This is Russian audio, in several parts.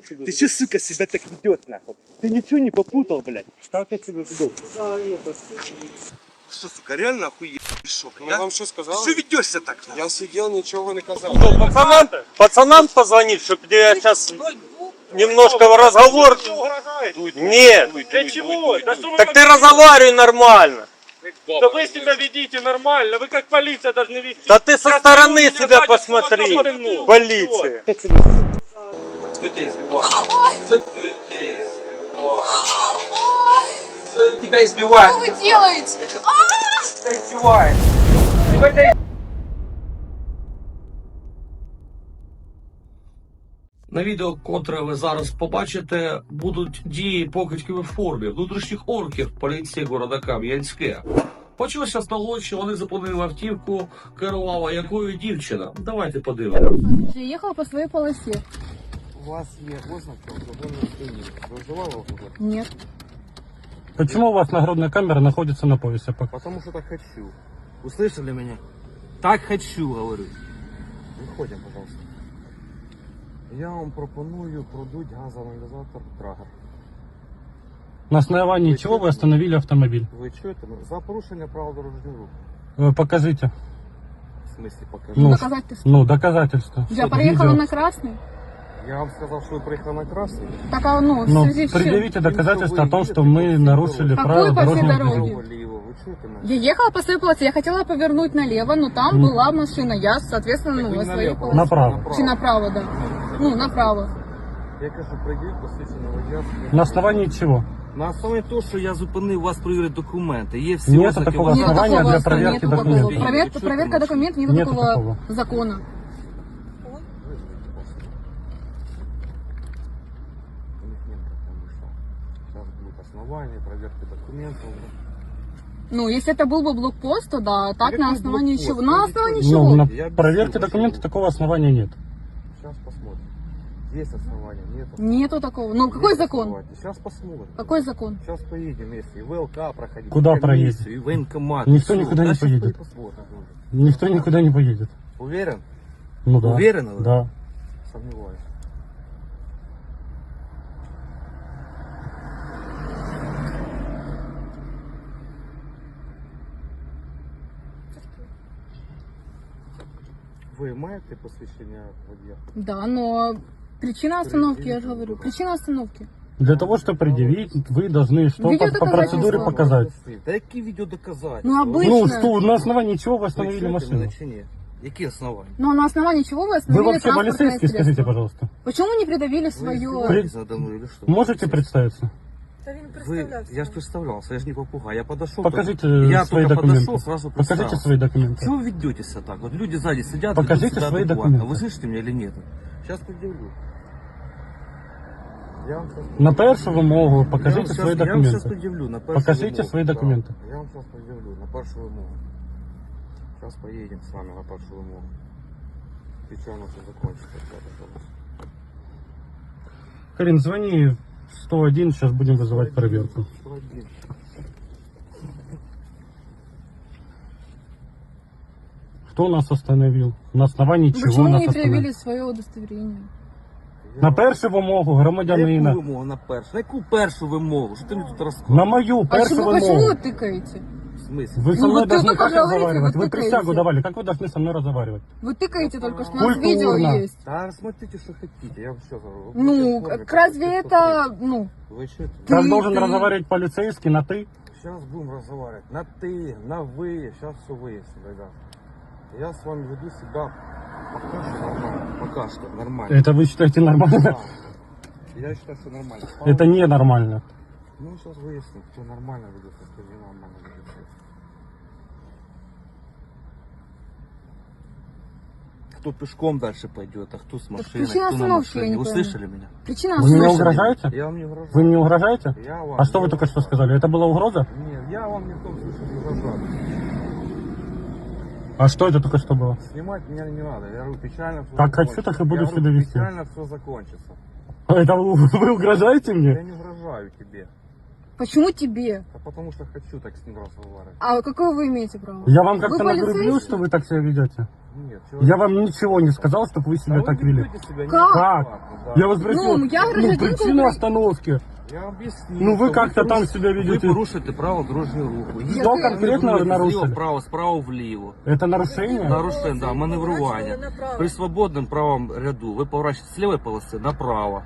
Ты че, сука, себя так ведет, нахуй? Ты ничего не попутал, блядь? Как я тебя веду? Что, сука, реально охуел? Шок, Ну, а? вам що Ты сказали? что ведешься так? нахуй? Я сидел, ничего не казав. Пацанам, пацанам позвонить, чтобы я сейчас немножко разговор... Нет. Для чего? Да что вы Так ты разговаривай нормально. Да вы себя ведите нормально, вы как полиция должны вести. Да ты со стороны себя посмотри. Полиция. Тебя избивают. Что вы делаете? Тебя избивают. На відео, котре ви зараз побачите, будуть дії покидьків у формі внутрішніх орків поліції города Кам'янське. Почалося з того, що вони зупинили автівку, керувала якою дівчина. Давайте подивимося. Я ехала по своей полосе. У вас є ознаки алкогольного сп'яніння. Ви вживали алкоголь? Нет. Почему у вас нагрудная камера находится на поясе? Пок- Потому что так хочу. Услышали меня? Так хочу, говорю. Виходимо, пожалуйста. Я вам пропоную продуть газоаналізатор Драгер. На основании чего вы остановили автомобиль? Ви чуєте? Ну, За порушення правил дорожнього руху. Э, Покажите. В смислі покажу. Ну, Доказательства. Ну, доказательства. Я проехала Видео. на красный. Я вам сказав, що ви приїхали на красний. Так, а ну, в Ну, связи с чем? предъявите доказательства о том, Видите, что мы по всей нарушили дороге. правила Какой по всей дорожного дороге? движения. Право, ліво. Ви чуєте мене? Я ехала по своей полосе, я хотела повернуть налево, но там Мгм. была машина. Я, соответственно, ну, Ви на не своей наліво, полосе. Направо. Чи направо, да. Ну, направо. Я кажу, прийдіть посвідчення водія. На основании чего? На основі того, що я зупинив вас перевірити документи. Є всі Нету ознаки такого вашого- Нет основания такого, для что проверки нету такого. документов. Проверка, проверка документов, нет Нету такого, такого. закона. Документов. Ну, если это был бы блокпост, то да. Так, Какой на основании блокпост? чего? На основании ничего- чего? Ну, на Я проверке вошел. такого основания нет. Сейчас посмотрим. Есть основания, нет. Нету такого. Ну, какой закон? Сейчас посмотрим. Какой закон? Сейчас поедем вместе. И ВЛК проходить. Куда и проедем? комиссию, І воєнкомат. Никто Все. никуда не Да, щас поедет. посмотрим. Никто никуда не поедет. Уверен? Ну да. Уверены вы? Да. Сомневаюсь. Ви маєте посвідчення водія? Да, но причина остановки, я же говорю. Причина остановки. Для того, чтобы предъявить, вы должны что по, по Видеодоказательства. процедуре показать. Та які відеодоказання? Ну, обычно. Ну что, на основании чего вы Ви остановили чуєте машину? мене чи ні? Які основання? Но на основании чего вы Вы остановили вообще транспортное полицейский, средство? скажите, пожалуйста. Почему не придавили Ви свое... издеваетесь надо мной или что? Можете представиться? Вы, я же представлялся, я же не попугай. Я подошел. Покажите я свои только документы. подошел, сразу Покажите представился. свои документы. Чего вы ведете себя так? Вот люди сзади сидят, Покажите ведут себя свои адекватно. документы. Вы слышите меня или нет? Сейчас предъявлю. Я вам сейчас На першу вимогу Я вам покажите щас- свои Я вам сейчас предъявлю на першу Покажите вимогу. свои Да. документы. Я вам сейчас предъявлю на першу вимогу. Сейчас поедем с вами на першу вимогу. Печально все закончится. ребята. Карин, звони в 101, сейчас будем вызывать проверку. Что один? Кто нас остановил? На основании чего Почему нас не остановил? проявили свое удостоверение? Я На вам- першу вимогу На громадянина. яку вимогу на першу? На яку першу вимогу? Що ти мені тут розказуєш? На мою А першу почему, почему вимогу. вы тыкаете? В Смысле? Вы со Ну, мной вот должны только как разговаривать? вы Вы присягу давали. Как вы должны со мной разговаривать? Вы тыкаете только что, у нас Культурно. видео есть. Да, смотрите, что хотите. Я вам все говорю. Вы Ну, будете как форме, разве это, ну, Вы что Как Ты- должен ты- разговаривать полицейский на ты? Сейчас будем разговаривать. На ты, на вы. Сейчас все выясним, ребят. Я с вами веду себя пока что нормально. Пока що нормально. Это вы считаете нормально? Да. Я считаю, что нормально. Это ненормально. Ну, сейчас выясним, кто нормально ведет, а кто не нормально ведет. Кто пешком дальше пойдет, а кто с машиной, причина кто на остановки, я машине. не Вы слышали меня? причина Вы остановки? угрожаете? Я вам не угрожаю. Вы мне угрожаете? Я вам А что вы не только что угрожаю. сказали? Это была угроза? Нет, я вам ни в коем случае не угрожаю. А что это только что было? Снимать меня не надо. Я говорю, печально все Как хочу, так и буду себя вести. Печально все закончится. Это вы, вы угрожаете Я мне? не угрожаю тебе. Почему тебе? А потому что хочу так с ним разговаривать. А какое вы имеете право? Я вам Вы как-то нагрублю, полицейский? что вы так себя ведете? Нет, Я вам ничего не сказал, чтобы вы себя Да так вы вели. ведете себя Как? неадекватно, да. Я вас спросил, Ну, я ну, гражданка причину Украины. остановки. Я объясню. Ну, вы что как-то там порушите- себя Ви ведете. порушите право дорожнього руху. Я Что ви- конкретно вы Зліво нарушили? вправо, справа вліво. Это нарушение? Нарушення, да, маневрування. При свободному правому ряду ви поворачуєте з лівої полоси направо.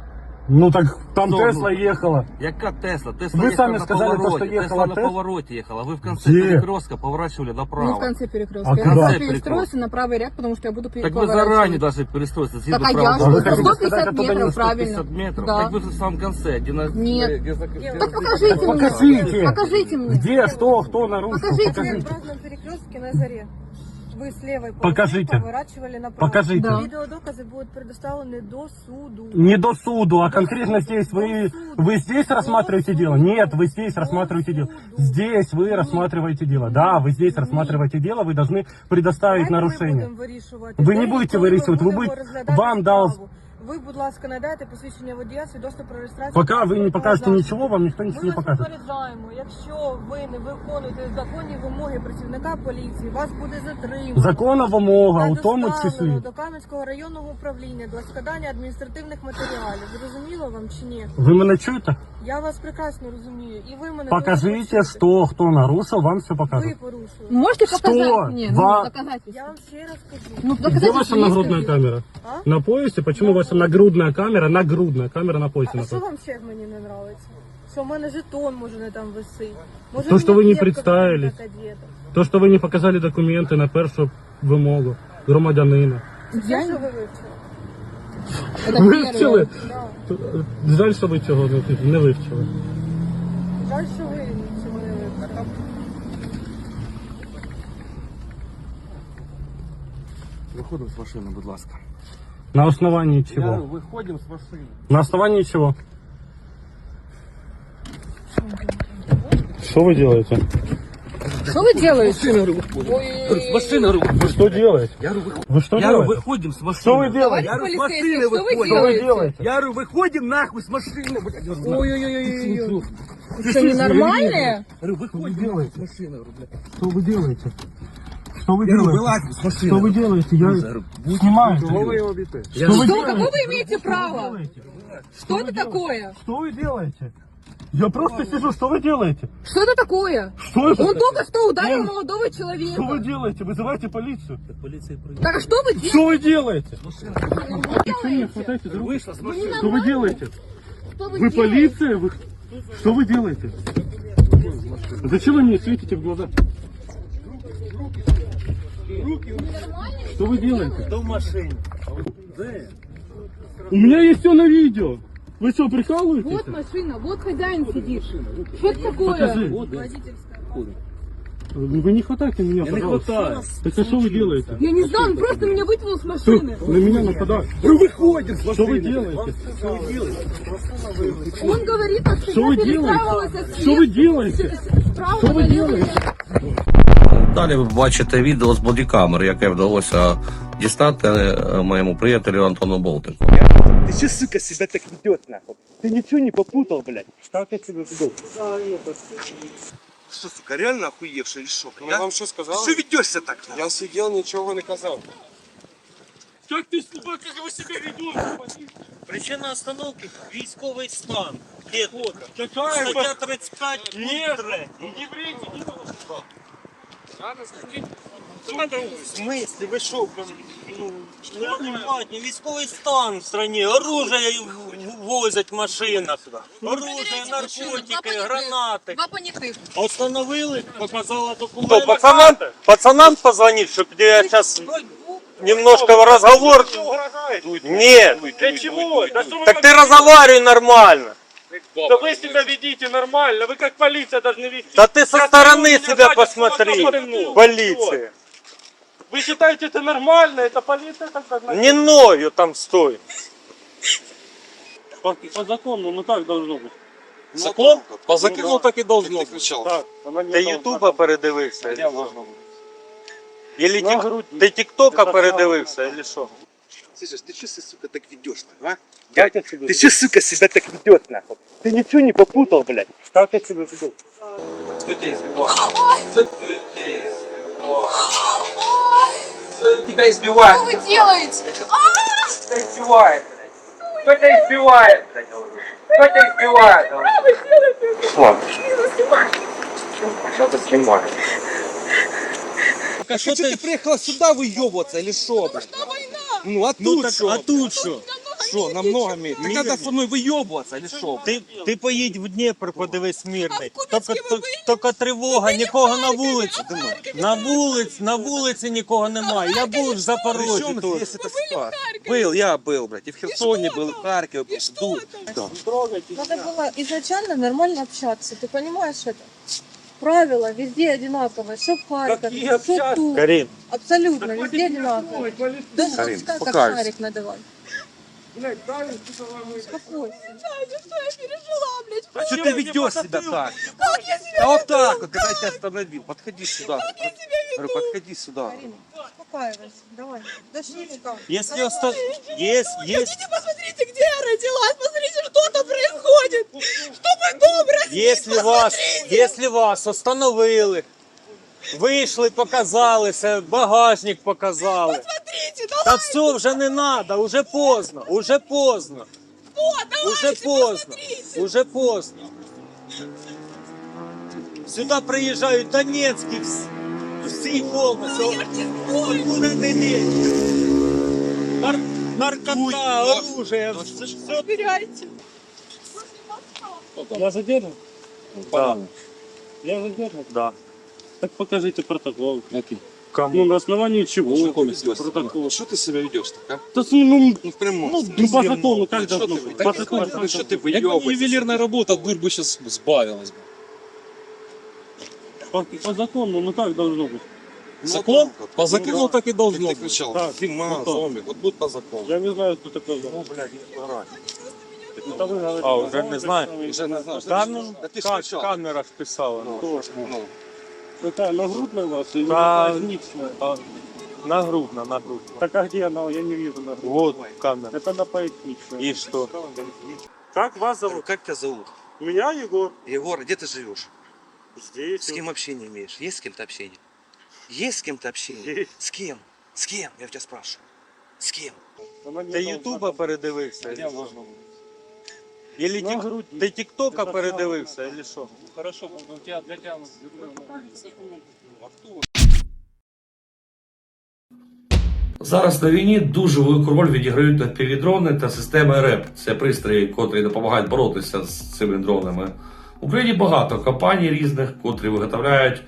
Ну так там Что, Тесла ехала. Яка Тесла? Тесла Ви їхала самі на сказали, то, повороті. що їхала Тесла на Тесла? повороті їхала. Ви в кінці Де? перекрестка поворачивали Не в направо. конце перекрестка. А я куда? просто В конце перестроился на правый ряд, потому что я буду Так ви поворачивать. зарані даже перестроїться згідно Так, а я правил что? А вы дорожнього хотите руху. 150 сказать, оттуда не метров, правильно. 150 метров. Да. Так ви в самом конце, где на... Нет. Где за- где Так за- покажите Так мне. покажите. Покажите мне. Где, что, кто нарушил? Покажите. Покажите. красном перекрестке на заре. Вы с левой полосы Покажите. поворачивали направо. Покажите. Да. Видеодоказы будут предоставлены до суду. Не до суду, а конкретно здесь. Вы, вы здесь рассматриваете дело? Нет, вы здесь рассматриваете дело. Здесь вы рассматриваете дело. Да, вы здесь рассматриваете дело, вы должны предоставить Давайте нарушение. Ми будемо вирішувати. Ви не Далі, будете коли ми вирішувати, ви будемо будете- розглядати вам дав- справу. Ви, будь ласка, надайте посвідчення водія, свідоцтво про реєстрацію. Пока вы не покажете нічого, ничего, вам никто ничего Ми не вас покажет. попереджаємо, якщо ви не виконуєте законні вимоги працівника поліції, вас буде затримано. Законна вимога, та у тому доставлено числі. до Кам'янського районного управління для складання адміністративних матеріалів. Зрозуміло вам чи ні? Ви мене чуєте? Я вас прекрасно розумію. І ви мене Покажите, дуже что, кто нарушил, вам все Ви покажут. порушили. Можете Что? показать мне? Ну, Ва- доказательства. Я вам ще раз кажу. Ну, Где доказательства ваша есть нагрудная какие-то? камера? А? На поясе? Почему ваша нагрудная камера? Нагрудная камера на поясе А що находится. вам ще в мені не нравиться? Що в мене жетон може не там висить. Може, То, що ви не мені кепка представились. така одета. То, что вы не показали документы на першу вимогу громадянина. Це Я що не- ви вивчили? Это Вивчили? первое. Да. Жаль, що ви цього не, не вивчили. Жаль, що ви цього не вивчили. Виходимо з машини, будь ласка. На основании Я чего? говорю, выходим с машины. На основании чего? Что вы делаете? Что вы делаете? З машини, говорю, Вы что делаете? я говорю, виходимо. Вы что Я говорю, делаете? виходимо з машини. Что вы делаете? Я говорю, з Полицейский, машини что вы виходимо. Что вы делаете? делаете? Я говорю, виходимо нахуй з машини, блядь. Я говорю, Ой-ой-ой-ой-ой. Вы что, ненормальные? говорю, виходимо з машини, говорю, блядь. Что вы делаете? Что вы Я говорю, делаете? вилазь з машини. Что вы делаете? Я снимаю. Кого вы его бите? Что вы Что, делаете? какое вы имеете право? Что это такое? Что вы делаете? Я просто сижу, что вы делаете? Что это такое? Что это? Он только что ударил молодого Что вы человека. делаете? Вызывайте полицию. Так а что вы делаете? Что вы делаете? Что Что не хватайте за руку? Вийшла з Вы машини. Что вы делаете? Что вы, Вы полиция? Вы... Что вы делаете? Зачем вы мне светите в глаза? Что вы делаете? Кто в машине? У меня есть все на видео. Вы что, прикалываетесь? Вот машина, вот хозяин сидит. Что это такое? Покажи. Вы не хватайте меня, Я не пожалуйста. хватаю. Так а что вы делаете? Я не знаю, он просто меня вытянул с Что? машины. На меня нападают. Говорю, виходимо з Что вы машини. делаете? Он говорит, что Что я вы перестраивалась делаете? от Что вы делаете? справа Что вы налево. делаете? Далі ви бачите відео з бодікамери, яке вдалося дістати е, моєму приятелю Антону Болтику. Ты че, сука, себя так ведет, нахуй? Ты ничего не попутал, блядь. Что опять себя ведут? Что, сука, реально охуевший или что? Я вам что сказал? Что ведешься так? нахуй? Я сидел, ничего не казал. Как ты, как вы себя ведете? Причина остановки – військовий стан. Дід, Какая стаття 35, Нет, пункт 3. не врите, не надо. В смысле, ви що, блін, ну, неадекватні, військовий стан в стране, оружие в- возять в машинах, оружие, наркотики, гранати. Два понятых. Остановили, показала документы. Что, пацанам, пацанам позвонить, чтобы я сейчас немножко разговор... Нет, для чего? Да что вы так как- ты разговаривай нормально. Да вы себя ведите нормально, вы как полиция должны вести. Да ты со Я стороны меня себя сзади посмотри, просто пальнул. полиция. Вы считаете это нормально? Это полиция так должна Не ною там стой. По, по закону, ну так должно быть. Закон? По закону так и должно быть. Так, не Ти должна. Ютуба передивився? Я должна быть. Или На тік... грудь. ти Тіктока Це передивився, или що? Слышишь, ты че, сука, так ведешь, а? Ты че, сука, себя так ведет, нахуй? Ты ничего не попутал, блядь. Ставьте себе в виду. Тебя избивают. Что вы делаете? Кто тебя избивает? Кто тебя избивает? Кто тебя избивает? Ладно. Сейчас снимаю. А Что ты приехала сюда выебываться или что? Ну а Ну тут так, что? а тут що? Что, намного меньше? Ты Мир- когда со мной выебываться или что? Ти, ти поїдь в Дніпро, подивись мирний. Тільки, тільки тривога, нікого на вулиці. На вулиці, на вулиці нікого немає. Я був в Запорожжі Причем тут. здесь эта ситуация? Был, я был, блядь, и в Херсоне был, и в Харькове был. Ду- Надо было изначально нормально общаться. Ты понимаешь это? Правила везде одинаковые. Что в Харькове, что тут. Карін, Абсолютно, везде одинаковые. Даже Карин, вот Как покажешь. шарик надавай. Успокойся. А что ты ведешь себя так? А вот так вот, когда я тебя остановил. Подходи сюда. Говорю, подходи сюда. Карина, успокаивайся. Давай. Дошли якщо оста... є, є, посмотрите, где я родилась. Посмотрите, что там происходит. Что мы дом Якщо вас, якщо вас остановили, вийшли, показалися, багажник показали. Смотрите, Та все, вже не треба, вже поздно, уже поздно. Уже поздно, уже поздно. Сюди приїжджають Донецькі всі, всі повністю. Откуда ти лезь? Нар... Наркота, оружие, все, все. Убирайте. Я задержан? Да. Я задержан? Да. Так покажите протокол. Кому? Ну, на основании чего? Протокол. Протокол. Что ты себя ведешь так, а? Да, ну, Ну, в прямом. ну, ну, по закону, как Что должно ты, быть? да По закону, ты, как ну что ты выебываешься? ювелирная работа, дурь бы сейчас сбавилась. бы. По, по закону, ну как должно быть? Ну, Закон? вот. По закону так и должно Ты быть. кричал, Так, вот так. зомби, вот будет по закону. Я не знаю, кто такой. Ну, блядь, не орать. Это вы говорите. А, уже не знаю. Уже не знаю. Та ну, Да ты как камера вписала. Ну, ну. Какая, нагрудная у вас или Да. поясничная? А, Нагрудно, нагрудно. Так а где она? Я не вижу нагрудную. Вот камера. Это на поясничной. И что? Как вас зовут? Как тебя зовут? Меня Егор. Егор, где ты живешь? Здесь. С кем общение имеешь? Есть с кем-то общение? Есть с кем-то общение? Есть. С кем? С кем? Я тебя спрашиваю. С кем? Она не Ти должна Ютуба передивився? Я должна На тік... Ти Тіктока передивився, или що? Хорошо, у тебя для тебя... Зараз на війні дуже велику роль відіграють FPV-дрони та системи РЕП. Це пристрої, котрі допомагають боротися з цими дронами. В Україні багато компаній різних, котрі виготовляють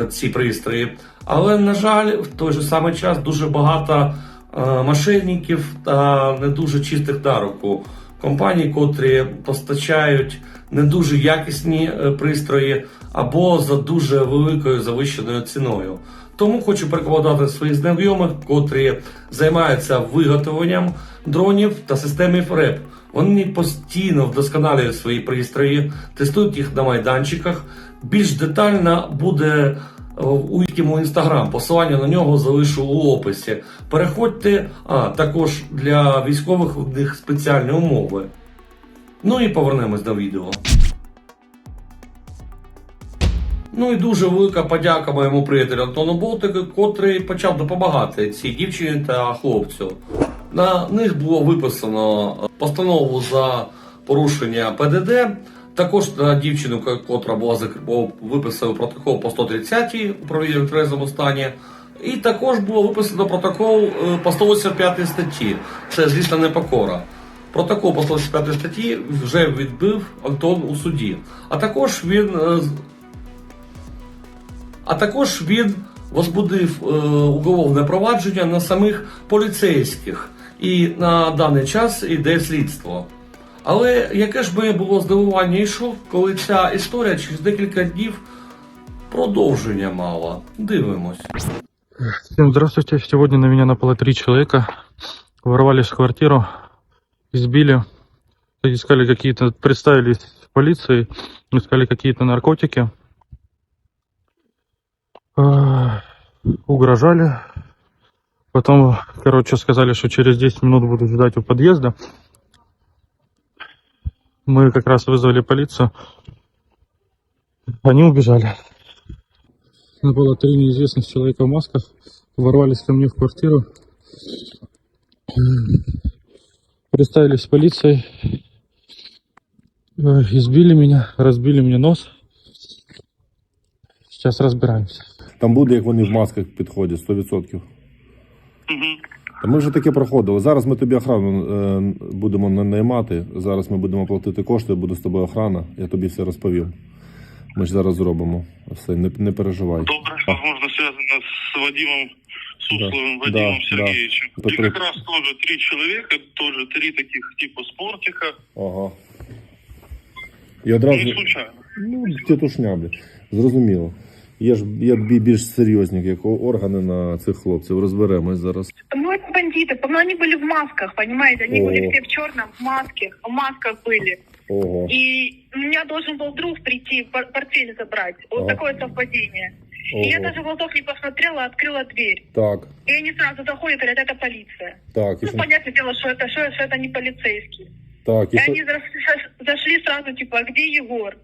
е, ці пристрої. Але, на жаль, в той же самий час дуже багато е, мошенників та не дуже чистих на руку. Компаній, котрі постачають не дуже якісні е, пристрої або за дуже великою завищеною ціною. Тому хочу порекомендувати своїх знайомих, котрі займаються виготовленням дронів та системи РЕП. Вони постійно вдосконалюють свої пристрої, тестують їх на майданчиках. Більш детально буде у їхньому інстаграм. Посилання на нього залишу у описі. Переходьте, а також для військових в них спеціальні умови. Ну і повернемось до відео. Ну і дуже велика подяка моєму приятелю Антону Болтику, котрий почав допомагати цій дівчині та хлопцю. На них було виписано постанову за порушення ПДД. Також на дівчину, котра була виписав протокол по 130 управління в трезвому стані. І також було виписано протокол е, по 185 статті. Це, звісно, не покора. Протокол по 185 статті вже відбив Антон у суді. А також він е, а також він возбудив е, уголовне провадження на самих поліцейських, і на даний час іде слідство. Але яке ж моє було здивування йшов, коли ця історія через декілька днів продовження мала. Дивимось. Всем здравствуйте. Сегодня на меня напало три человека. Ворвались в квартиру, избили, искали какие-то, представились полиции, искали какие-то наркотики. А, Угрожали. Потом, короче, сказали, что через 10 минут буду ждать у подъезда. Мы как раз вызвали полицию. Они убежали. Было три неизвестных человека в масках. Ворвались ко мне в квартиру. Представились полицией. Э, Избили меня, разбили мне нос. Сейчас разбираемся. Там буде, як вони в масках підходять, 100%. Та ми вже таке проходили. Зараз ми тобі охрану е, будемо на- наймати. Зараз ми будемо платити кошти, буде з тобою охрана. Я тобі все розповім. Ми ж зараз зробимо. Все, не, не переживай. Добре, возможно, связано с Вадимом Сусловым, Да, Вадимом да, Сергеевичем. да. И как раз тоже три человека, тоже три таких типа спортика. Ага. І одразу. Не случайно. Ну, тітушня, блядь. Зрозуміло. Є ж є більш серйозні, як органи на цих хлопців. Розберемось зараз. Это бандиты. Ну, они были в масках, понимаете? Они О. были все в черном, в маске, в масках были. Ого. И у меня должен был друг прийти, пор- портфель забрать. Вот Ага. такое совпадение. И я Ого. даже в глазок не посмотрела, открыла дверь. Так, И они сразу заходят, говорят, это полиция. так, Ну, що? понятное дело, что это, что, что это не полицейские. Так, И що? они заш- зашли сразу, типа, «А где Егор?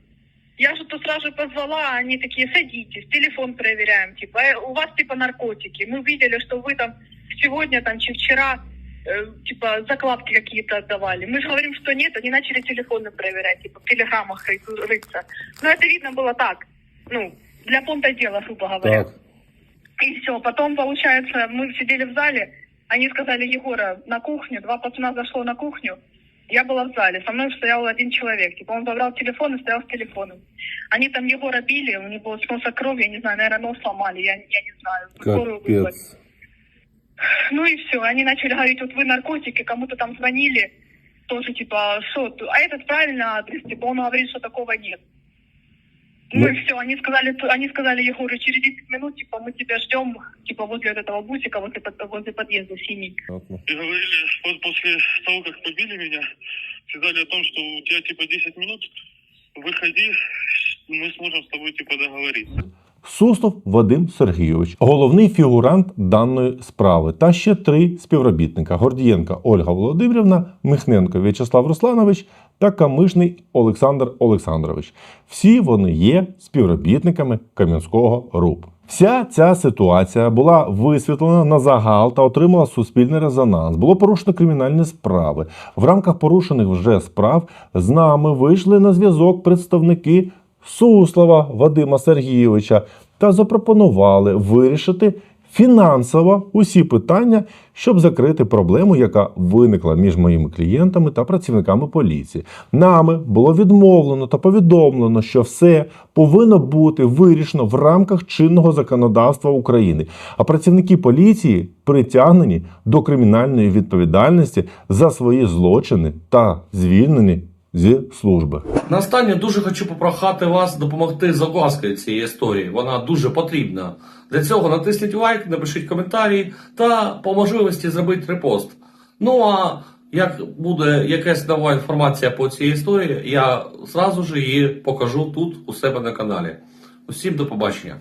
Я же тут сразу позвала, а они такие, садитесь, телефон проверяем, типа, «Э, у вас типа наркотики. Мы видели, что вы там сегодня там чи вчера э, типа закладки какие-то отдавали. Мы же говорим, что нет, они начали телефоны проверять, типа в телеграммах ры- рыться. Но это видно было так, ну, для понта дела, грубо говоря. Так. И все. Потом, получается, мы сидели в зале, они сказали Егора на кухню, два пацана зашло на кухню, я была в зале, со мной стоял один человек, типа он забрал телефон и стоял с телефоном. Они там Егора били, у него с носа кровь, я не знаю, наверное, нос сломали, я, я не знаю. Капець. Ну и все, они начали говорить, вот вы наркотики, кому-то там звонили, тоже типа, что, а этот правильно адрес, типа он говорит, что такого нет. Ну, Ну. и все, они сказали, они сказали Егору, через 10 минут, типа, мы тебя ждем, типа, возле вот этого бусика, возле, возле подъезда синий. И говорили, вот после того, как побили меня, сказали о том, что у тебя типа 10 минут, выходи, мы сможем с тобой типа договориться. Суслов Вадим Сергійович, головний фігурант даної справи, та ще три співробітника: Гордієнка Ольга Володимирівна, Михненко В'ячеслав Русланович та Камишний Олександр Олександрович. Всі вони є співробітниками Кам'янського РУП. Вся ця ситуація була висвітлена на загал та отримала суспільний резонанс. Було порушено кримінальні справи. В рамках порушених вже справ з нами вийшли на зв'язок представники Суслова Вадима Сергійовича та запропонували вирішити фінансово усі питання, щоб закрити проблему, яка виникла між моїми клієнтами та працівниками поліції. Нами було відмовлено та повідомлено, що все повинно бути вирішено в рамках чинного законодавства України. А працівники поліції притягнені до кримінальної відповідальності за свої злочини та звільнені зі служби. На останнє дуже хочу попрохати вас допомогти з огласкою цієї історії. Вона дуже потрібна. Для цього натисніть лайк, напишіть коментарі та по можливості зробіть репост. Ну а як буде якась нова інформація по цій історії, я зразу ж її покажу тут у себе на каналі. Усім до побачення.